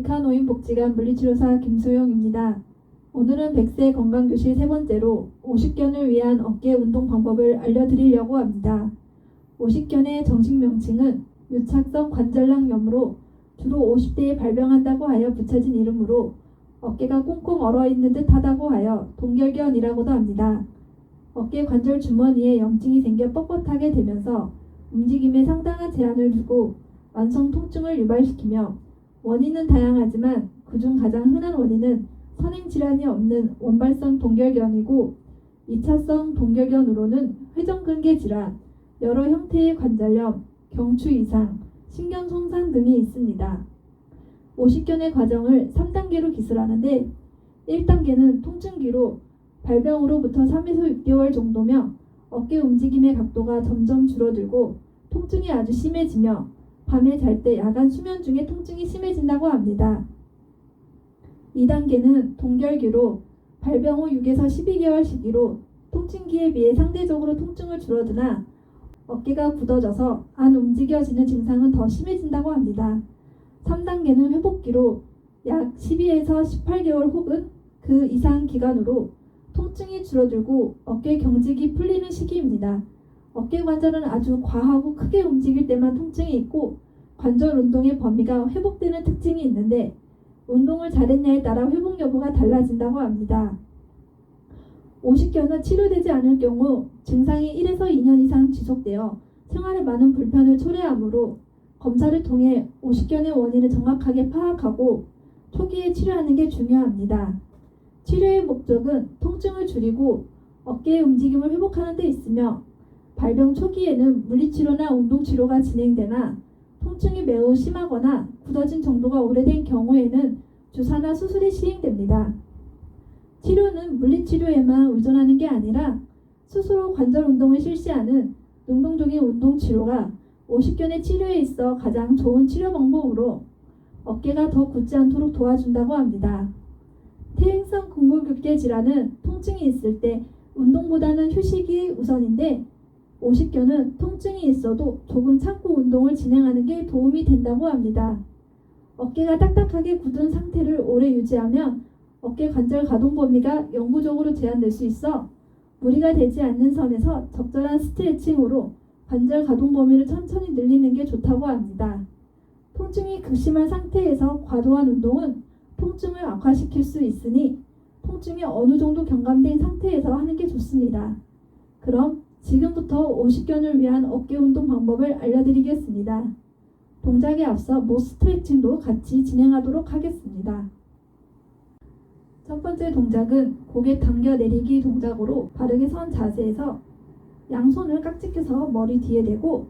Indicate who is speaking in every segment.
Speaker 1: 백화노인 복지관 물리치료사 김소영입니다. 오늘은 100세 건강교실 세 번째로 오십견을 위한 어깨 운동 방법을 알려드리려고 합니다. 오십견의 정식 명칭은 유착성 관절낭염으로 주로 50대에 발병한다고 하여 붙여진 이름으로 어깨가 꽁꽁 얼어 있는 듯 하다고 하여 동결견이라고도 합니다. 어깨 관절 주머니에 염증이 생겨 뻣뻣하게 되면서 움직임에 상당한 제한을 두고 완성 통증을 유발시키며 원인은 다양하지만 그중 가장 흔한 원인은 선행 질환이 없는 원발성 동결견이고 2차성 동결견으로는 회전근개 질환, 여러 형태의 관절염, 경추 이상, 신경 손상 등이 있습니다. 50견의 과정을 3단계로 기술하는데 1단계는 통증기로 발병으로부터 3에서 6개월 정도며 어깨 움직임의 각도가 점점 줄어들고 통증이 아주 심해지며 밤에 잘 때 야간 수면 중에 통증이 심해진다고 합니다. 2단계는 동결기로 발병 후 6에서 12개월 시기로 통증기에 비해 상대적으로 통증을 줄어드나 어깨가 굳어져서 안 움직여지는 증상은 더 심해진다고 합니다. 3단계는 회복기로 약 12에서 18개월 혹은 그 이상 기간으로 통증이 줄어들고 어깨 경직이 풀리는 시기입니다. 어깨 관절은 아주 과하고 크게 움직일 때만 통증이 있고 관절 운동의 범위가 회복되는 특징이 있는데 운동을 잘했냐에 따라 회복 여부가 달라진다고 합니다. 50견은 치료되지 않을 경우 증상이 1에서 2년 이상 지속되어 생활에 많은 불편을 초래하므로 검사를 통해 50견의 원인을 정확하게 파악하고 초기에 치료하는 게 중요합니다. 치료의 목적은 통증을 줄이고 어깨의 움직임을 회복하는 데 있으며 발병 초기에는 물리치료나 운동치료가 진행되나 통증이 매우 심하거나 굳어진 정도가 오래된 경우에는 주사나 수술이 시행됩니다. 치료는 물리치료에만 의존하는 게 아니라 스스로 관절 운동을 실시하는 능동적인 운동 치료가 50견의 치료에 있어 가장 좋은 치료 방법으로 어깨가 더 굳지 않도록 도와준다고 합니다. 퇴행성 근골격계 질환은 통증이 있을 때 운동보다는 휴식이 우선인데 50견은 통증이 있어도 조금 참고 운동을 진행하는 게 도움이 된다고 합니다. 어깨가 딱딱하게 굳은 상태를 오래 유지하면 어깨 관절 가동 범위가 영구적으로 제한될 수 있어 무리가 되지 않는 선에서 적절한 스트레칭으로 관절 가동 범위를 천천히 늘리는 게 좋다고 합니다. 통증이 극심한 상태에서 과도한 운동은 통증을 악화시킬 수 있으니 통증이 어느 정도 경감된 상태에서 하는 게 좋습니다. 그럼 지금부터 50견을 위한 어깨 운동 방법을 알려드리겠습니다. 동작에 앞서 모 스트레칭도 같이 진행하도록 하겠습니다. 첫 번째 동작은 고개 당겨 내리기 동작으로 바르게 선 자세에서 양손을 깍지껴서 머리 뒤에 대고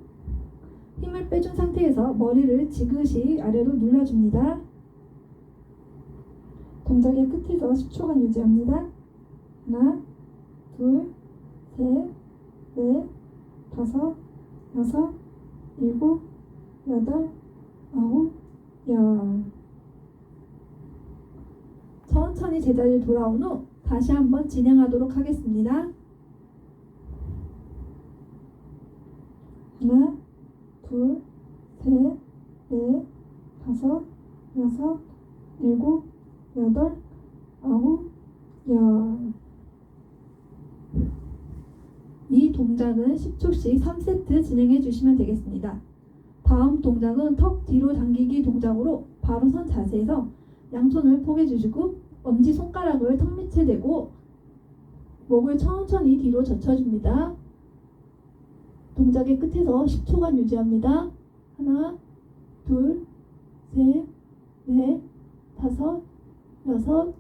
Speaker 1: 힘을 빼준 상태에서 머리를 지그시 아래로 눌러줍니다. 동작의 끝에서 10초간 유지합니다. 하나, 둘, 셋, 넷, 다섯, 여섯, 일곱, 여덟, 아홉, 열. 천천히 제자리로 돌아온 후 다시 한번 진행하도록 하겠습니다. 하나, 둘, 셋, 넷, 다섯, 여섯, 일곱, 여덟, 아홉, 열. 이 동작은 10초씩 3세트 진행해 주시면 되겠습니다. 다음 동작은 턱 뒤로 당기기 동작으로 바로 선 자세에서 양손을 포개 주시고 엄지 손가락을 턱 밑에 대고 목을 천천히 뒤로 젖혀줍니다. 동작의 끝에서 10초간 유지합니다. 하나, 둘, 셋, 넷, 다섯, 여섯,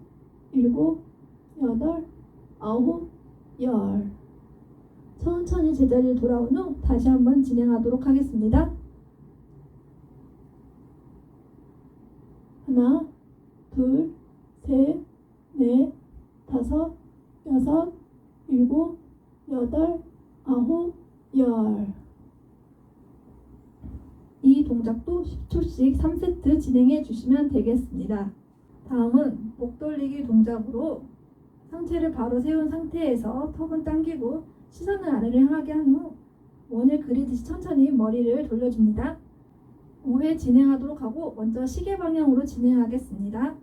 Speaker 1: 일곱, 여덟, 아홉, 열. 천천히 제자리로 돌아온 후 다시 한번 진행하도록 하겠습니다. 하나, 둘, 셋, 넷, 다섯, 여섯, 일곱, 여덟, 아홉, 열. 이 동작도 10초씩 3세트 진행해 주시면 되겠습니다. 다음은 목 돌리기 동작으로 상체를 바로 세운 상태에서 턱은 당기고 시선을 아래를 향하게 한 후 원을 그리듯이 천천히 머리를 돌려줍니다. 5회 진행하도록 하고 먼저 시계 방향으로 진행하겠습니다.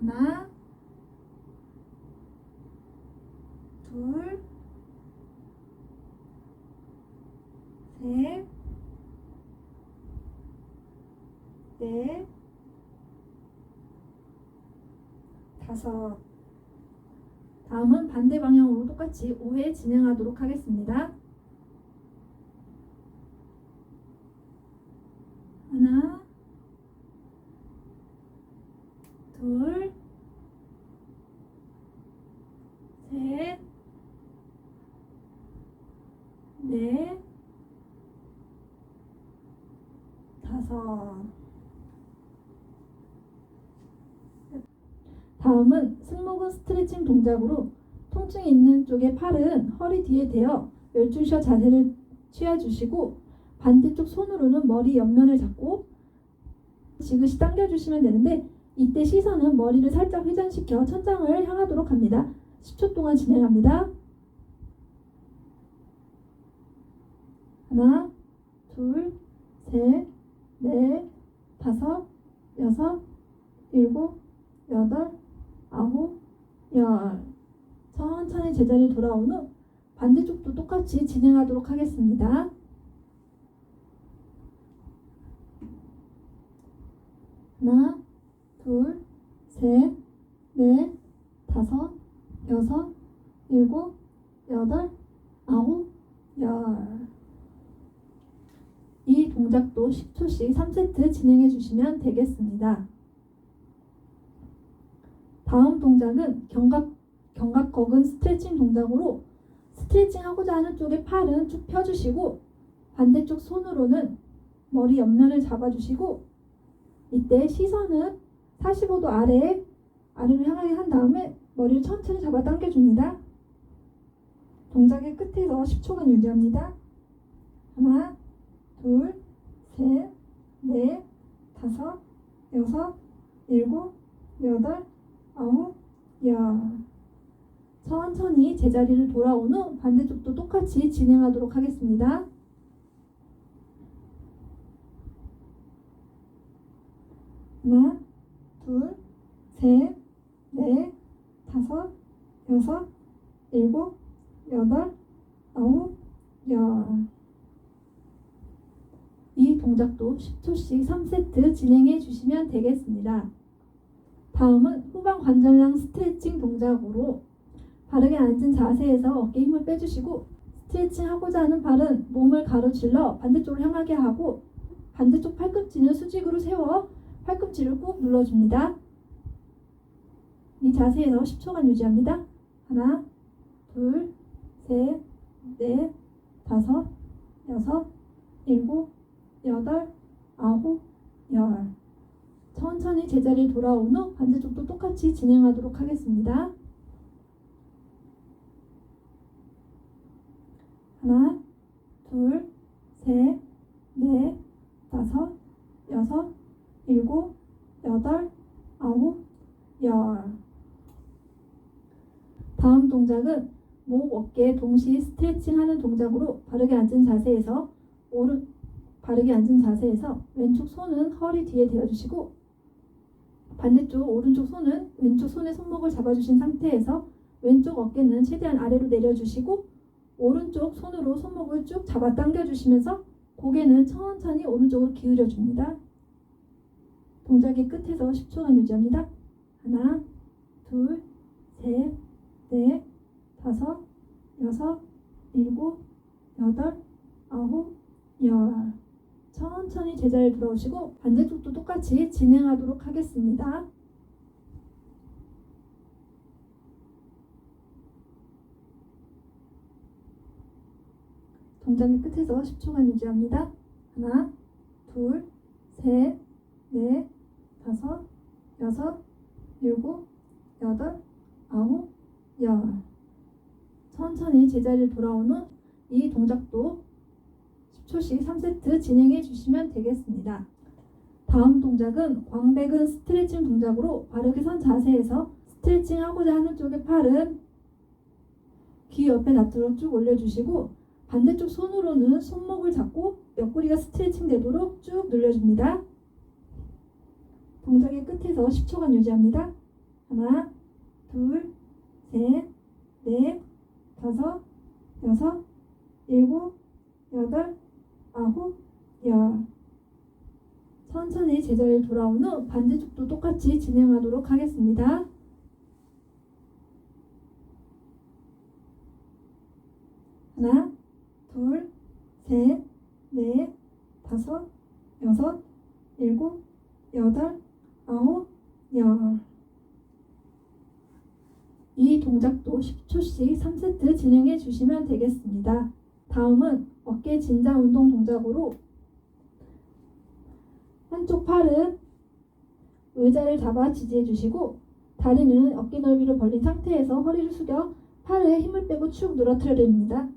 Speaker 1: 하나, 둘, 셋, 넷, 다섯. 다음은 반대 방향으로 똑같이 5회 진행하도록 하겠습니다. 하나, 둘, 셋, 넷, 다섯. 다음은 스트레칭 동작으로 통증이 있는 쪽의 팔은 허리 뒤에 대어 열중셔 자세를 취해주시고 반대쪽 손으로는 머리 옆면을 잡고 지그시 당겨주시면 되는데 이때 시선은 머리를 살짝 회전시켜 천장을 향하도록 합니다. 10초 동안 진행합니다. 하나, 둘, 셋, 넷, 다섯, 여섯, 일곱, 여덟, 아홉, 열. 천천히 제자리 돌아온 후 반대쪽도 똑같이 진행하도록 하겠습니다. 하나, 둘, 셋, 넷, 다섯, 여섯, 일곱, 여덟, 아홉, 열. 이 동작도 10초씩 3세트 진행해 주시면 되겠습니다. 다음 동작은 견갑, 견갑거근 스트레칭 동작으로 스트레칭 하고자 하는 쪽의 팔은 쭉 펴주시고 반대쪽 손으로는 머리 옆면을 잡아주시고 이때 시선은 45도 아래 아래로 향하게 한 다음에 머리를 천천히 잡아 당겨줍니다. 동작의 끝에서 10초간 유지합니다. 하나, 둘, 셋, 넷, 다섯, 여섯, 일곱, 여덟, 아홉, 열. 천천히 제자리를 돌아온 후 반대쪽도 똑같이 진행하도록 하겠습니다. 하나, 둘, 셋, 넷, 다섯, 여섯, 일곱, 여덟, 아홉, 열. 이 동작도 10초씩 3세트 진행해 주시면 되겠습니다. 다음은 후방 관절랑 스트레칭 동작으로 바르게 앉은 자세에서 어깨 힘을 빼주시고 스트레칭 하고자 하는 발은 몸을 가로질러 반대쪽으로 향하게 하고 반대쪽 팔꿈치는 수직으로 세워 팔꿈치를 꾹 눌러줍니다. 이 자세에서 10초간 유지합니다. 하나, 둘, 셋, 넷, 다섯, 여섯, 일곱, 여덟, 아홉, 열. 천천히 제자리에 돌아온 후 반대쪽도 똑같이 진행하도록 하겠습니다. 하나, 둘, 셋, 넷, 다섯, 여섯, 일곱, 여덟, 아홉, 열. 다음 동작은 목, 어깨 동시에 스트레칭 하는 동작으로 바르게 앉은 자세에서 오른 바르게 앉은 자세에서 왼쪽 손은 허리 뒤에 대어주시고 반대쪽 오른쪽 손은 왼쪽 손의 손목을 잡아주신 상태에서 왼쪽 어깨는 최대한 아래로 내려주시고 오른쪽 손으로 손목을 쭉 잡아 당겨주시면서 고개는 천천히 오른쪽으로 기울여 줍니다. 동작의 끝에서 10초간 유지합니다. 하나, 둘, 셋, 넷, 다섯, 여섯, 일곱, 여덟, 아홉, 열. 천천히 제자리에 돌아오시고 반대쪽도 똑같이 진행하도록 하겠습니다. 동작의 끝에서 10초간 유지합니다. 하나, 둘, 셋, 넷, 다섯, 여섯, 일곱, 여덟, 아홉, 열. 천천히 제자리를 돌아온 후이 동작도 10초씩 3세트 진행해 주시면 되겠습니다. 다음 동작은 광배근 스트레칭 동작으로 바르게 선 자세에서 스트레칭 하고자 하는 쪽의 팔은 귀 옆에 놔두러 쭉 올려주시고 반대쪽 손으로는 손목을 잡고 옆구리가 스트레칭 되도록 쭉 늘려줍니다. 동작의 끝에서 10초간 유지합니다. 하나, 둘, 셋, 넷, 다섯, 여섯, 일곱, 여덟, 아홉, 열. 천천히 제자리에 돌아온 후 반대쪽도 똑같이 진행하도록 하겠습니다. 하나, 둘, 셋, 넷, 다섯, 여섯, 일곱, 여덟, 아홉, 열. 이 동작도 10초씩 3세트 진행해 주시면 되겠습니다. 다음은 어깨 진장 운동 동작으로 한쪽 팔은 의자를 잡아 지지해 주시고 다리는 어깨 넓이로 벌린 상태에서 허리를 숙여 팔에 힘을 빼고 축 늘어뜨려 줍니다.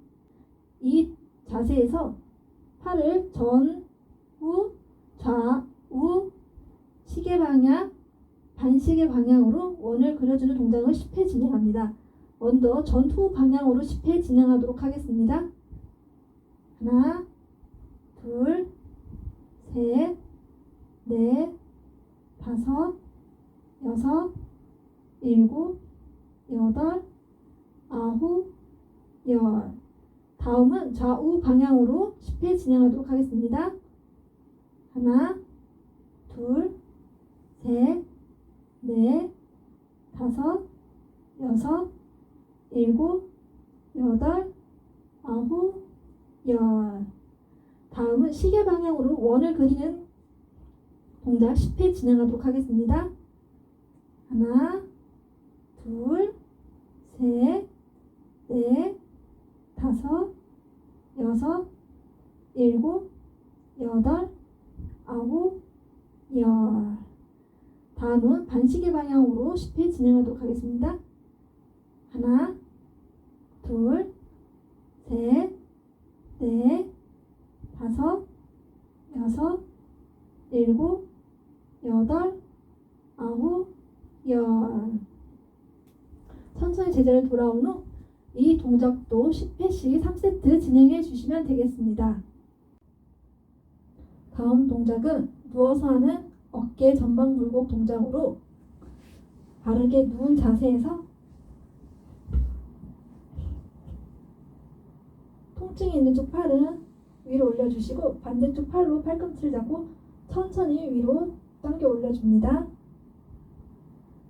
Speaker 1: 이 자세에서 팔을 전, 후, 좌, 우, 시계 방향, 반시계 방향으로 원을 그려주는 동작을 10회 진행합니다. 먼저 전후 방향으로 10회 진행하도록 하겠습니다. 하나, 둘, 셋, 넷, 다섯, 여섯, 일곱, 여덟, 아홉, 열. 다음은 좌우 방향으로 10회 진행하도록 하겠습니다. 하나, 둘, 셋, 넷, 다섯, 여섯, 일곱, 여덟, 아홉, 열. 다음은 시계 방향으로 원을 그리는 동작 10회 진행하도록 하겠습니다. 하나, 둘, 셋, 넷, 다섯, 여섯, 일곱, 여덟, 아홉, 열. 다음은 반시계 방향으로 10회 진행하도록 하겠습니다. 하나, 둘, 셋, 넷, 다섯, 여섯, 일곱, 여덟, 아홉, 열. 천천히 제자리에 돌아온 후 이 동작도 10회씩 3세트 진행해 주시면 되겠습니다. 다음 동작은 누워서 하는 어깨 전방 굴곡 동작으로 바르게 누운 자세에서 통증이 있는 쪽 팔은 위로 올려주시고 반대쪽 팔로 팔꿈치를 잡고 천천히 위로 당겨 올려줍니다.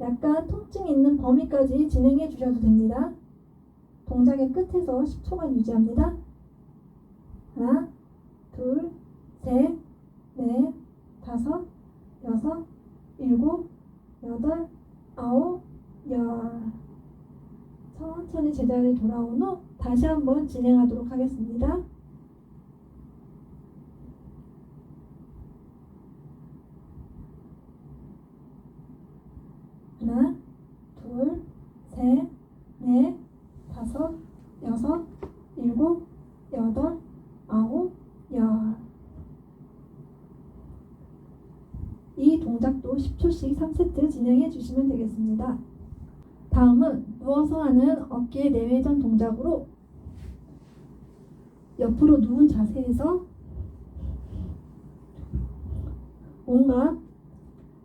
Speaker 1: 약간 통증이 있는 범위까지 진행해 주셔도 됩니다. 동작의 끝에서 10초간 유지합니다. 하나, 둘, 셋, 넷, 다섯, 여섯, 일곱, 여덟, 아홉, 열. 천천히 제자리에 돌아온 후 다시 한번 진행하도록 하겠습니다. 하나, 둘, 셋, 넷, 다섯, 여섯, 일곱, 여덟, 아홉, 열. 이 동작도 10초씩 3세트 진행해 주시면 되겠습니다. 다음은 누워서 하는 어깨 내외전 동작으로 옆으로 누운 자세에서 뭔가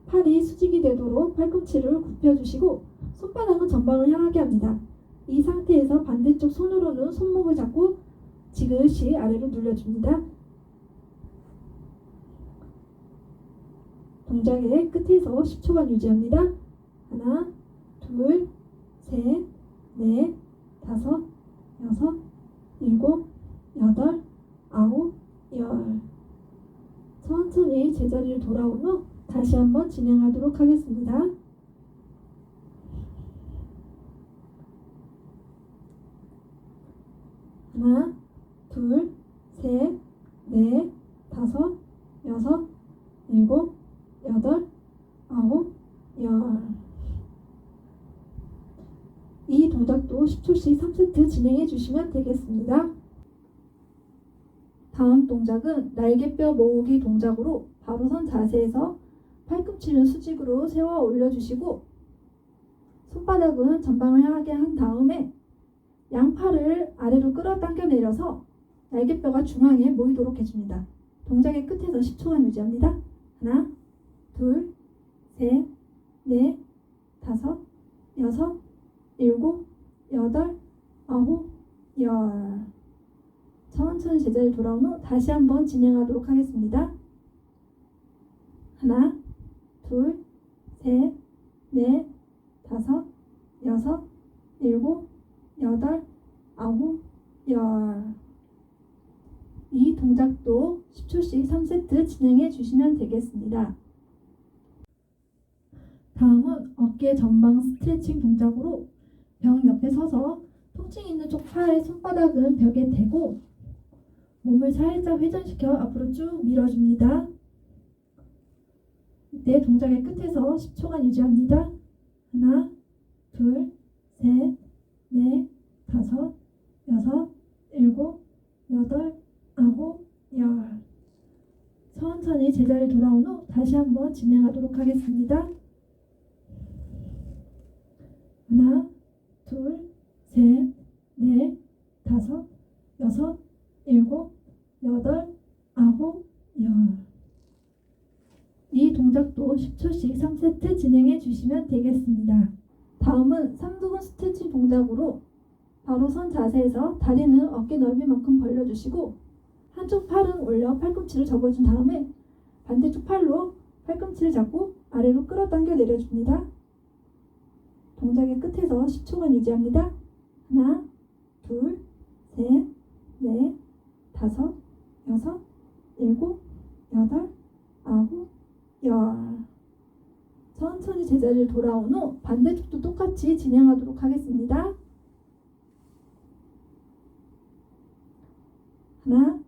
Speaker 1: 팔이 수직이 되도록 팔꿈치를 굽혀주시고 손바닥은 전방을 향하게 합니다. 이 상태에서 반대쪽 손으로는 손목을 잡고 지그시 아래로 눌러줍니다. 동작의 끝에서 10초간 유지합니다. 하나, 둘, 셋, 넷, 다섯, 여섯, 일곱, 여덟, 아홉, 열. 천천히 제자리를 돌아온 후 다시 한번 진행하도록 하겠습니다. 하나, 둘, 셋, 넷, 다섯, 여섯, 일곱, 1초씩 3세트 진행해 주시면 되겠습니다. 다음 동작은 날개뼈 모으기 동작으로 바로선 자세에서 팔꿈치는 수직으로 세워 올려주시고 손바닥은 전방을 향하게 한 다음에 양팔을 아래로 끌어당겨 내려서 날개뼈가 중앙에 모이도록 해줍니다. 동작의 끝에서 10초간 유지합니다. 하나, 둘, 셋, 넷, 다섯, 여섯, 일곱, 여덟, 아홉, 열. 천천히 제자리 돌아온 후 다시 한번 진행하도록 하겠습니다. 하나, 둘, 셋, 넷, 다섯, 여섯, 일곱, 여덟, 아홉, 열. 이 동작도 10초씩 3세트 진행해 주시면 되겠습니다. 다음은 어깨 전방 스트레칭 동작으로 벽 옆에 서서 통증 있는 쪽 팔의 손바닥은 벽에 대고 몸을 살짝 회전시켜 앞으로 쭉 밀어줍니다. 이때 동작의 끝에서 10초간 유지합니다. 하나, 둘, 셋, 넷, 다섯, 여섯, 일곱, 여덟, 아홉, 열. 천천히 제자리 돌아온 후 다시 한번 진행하도록 하겠습니다. 하나, 둘, 셋, 넷, 다섯, 여섯, 일곱, 여덟, 아홉, 열. 이 동작도 10초씩 3세트 진행해 주시면 되겠습니다. 다음은 삼두근 스트레칭 동작으로 바로 선 자세에서 다리는 어깨 넓이만큼 벌려주시고 한쪽 팔은 올려 팔꿈치를 접어준 다음에 반대쪽 팔로 팔꿈치를 잡고 아래로 끌어당겨 내려줍니다. 동작의 끝에서 10초간 유지합니다. 하나, 둘, 셋, 넷, 다섯, 여섯, 일곱, 여덟, 아홉, 열. 천천히 제자리를 돌아온 후 반대쪽도 똑같이 진행하도록 하겠습니다. 하나,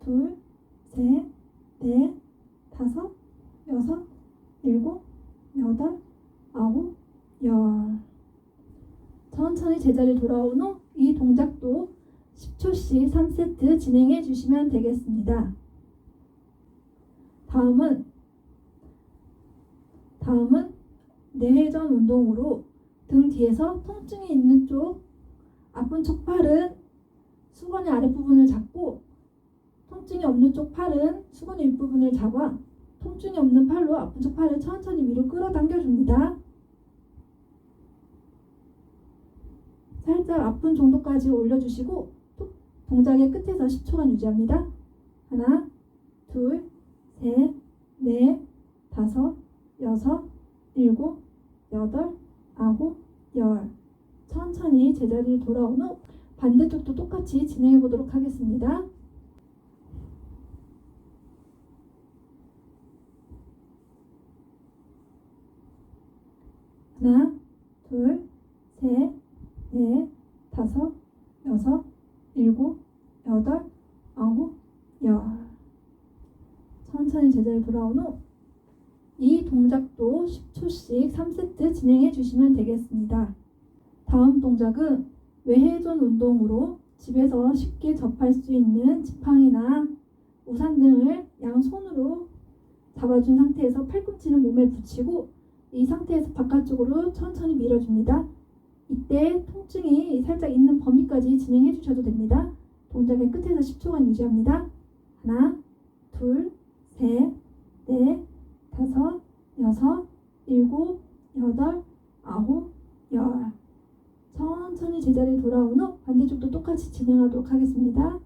Speaker 1: 둘, 셋, 넷, 다섯, 여섯, 일곱, 여덟, 아홉, 열. 천천히 제자리 돌아온 후 이 동작도 10초씩 3세트 진행해 주시면 되겠습니다. 다음은 다음은 내회전 운동으로 등 뒤에서 통증이 있는 쪽 아픈 쪽 팔은 수건의 아랫부분을 잡고 통증이 없는 쪽 팔은 수건의 윗부분을 잡아 통증이 없는 팔로 아픈 쪽 팔을 천천히 위로 끌어당겨 줍니다. 살짝 아픈 정도까지 올려주시고 또 동작의 끝에서 10초간 유지합니다. 하나, 둘, 셋, 넷, 다섯, 여섯, 일곱, 여덟, 아홉, 열. 천천히 제자리를 돌아온 후 반대쪽도 똑같이 진행해 보도록 하겠습니다. 하나, 둘, 셋, 넷, 다섯, 여섯, 일곱, 여덟, 아홉, 열. 천천히 제자리 돌아온 후 이 동작도 10초씩 3세트 진행해 주시면 되겠습니다. 다음 동작은 외회전 운동으로 집에서 쉽게 접할 수 있는 지팡이나 우산 등을 양손으로 잡아준 상태에서 팔꿈치는 몸에 붙이고 이 상태에서 바깥쪽으로 천천히 밀어줍니다. 이때 통증이 살짝 있는 범위까지 진행해 주셔도 됩니다. 동작의 끝에서 10초간 유지합니다. 하나, 둘, 셋, 넷, 다섯, 여섯, 일곱, 여덟, 아홉, 열. 천천히 제자리에 돌아온 후 반대쪽도 똑같이 진행하도록 하겠습니다.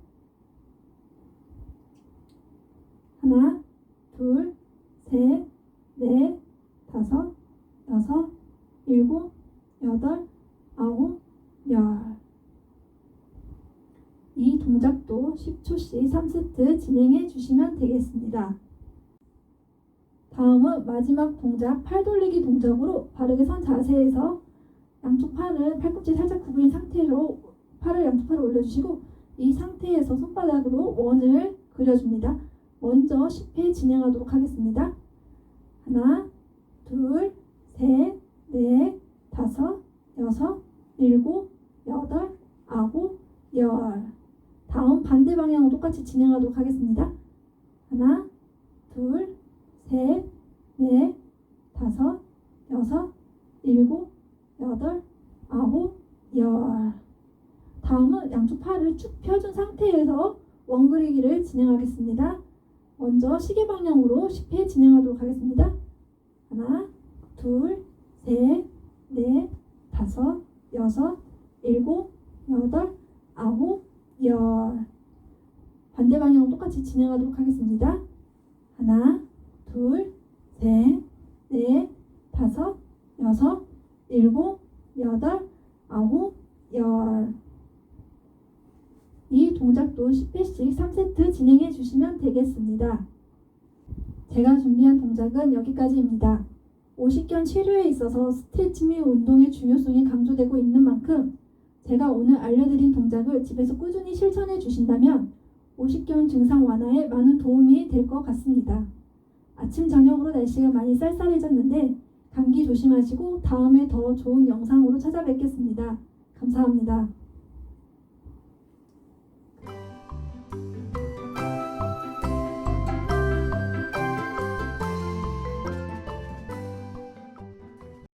Speaker 1: 하나, 둘, 셋, 넷, 다섯, 여섯, 일곱, 여덟, 아홉, 열. 이 동작도 10초씩 3세트 진행해 주시면 되겠습니다. 다음은 마지막 동작 팔 돌리기 동작으로 바르게 선 자세에서 양쪽 팔은 팔꿈치 살짝 구부린 상태로 팔을 양쪽 팔을 올려주시고 이 상태에서 손바닥으로 원을 그려줍니다. 먼저 10회 진행하도록 하겠습니다. 하나, 둘, 셋, 넷, 다섯, 여섯, 일곱, 여덟, 아홉, 열. 다음 반대 방향으로 똑같이 진행하도록 하겠습니다. 하나, 둘, 셋, 넷, 다섯, 여섯, 일곱, 여덟, 아홉, 열. 다음은 양쪽 팔을 쭉 펴준 상태에서 원그리기를 진행하겠습니다. 먼저 시계 방향으로 10회 진행하도록 하겠습니다. 하나, 둘, 셋, 넷, 다섯, 여섯, 일곱, 여덟, 아홉, 열. 반대 방향 똑같이 진행하도록 하겠습니다. 하나, 둘, 셋, 넷, 다섯, 여섯, 일곱, 여덟, 아홉, 열. 이 동작도 10회씩 3세트 진행해 주시면 되겠습니다. 제가 준비한 동작은 여기까지입니다. 오십견 치료에 있어서 스트레칭 및 운동의 중요성이 강조되고 있는 만큼 제가 오늘 알려드린 동작을 집에서 꾸준히 실천해 주신다면 오십견 증상 완화에 많은 도움이 될 것 같습니다. 아침 저녁으로 날씨가 많이 쌀쌀해졌는데 감기 조심하시고 다음에 더 좋은 영상으로 찾아뵙겠습니다. 감사합니다.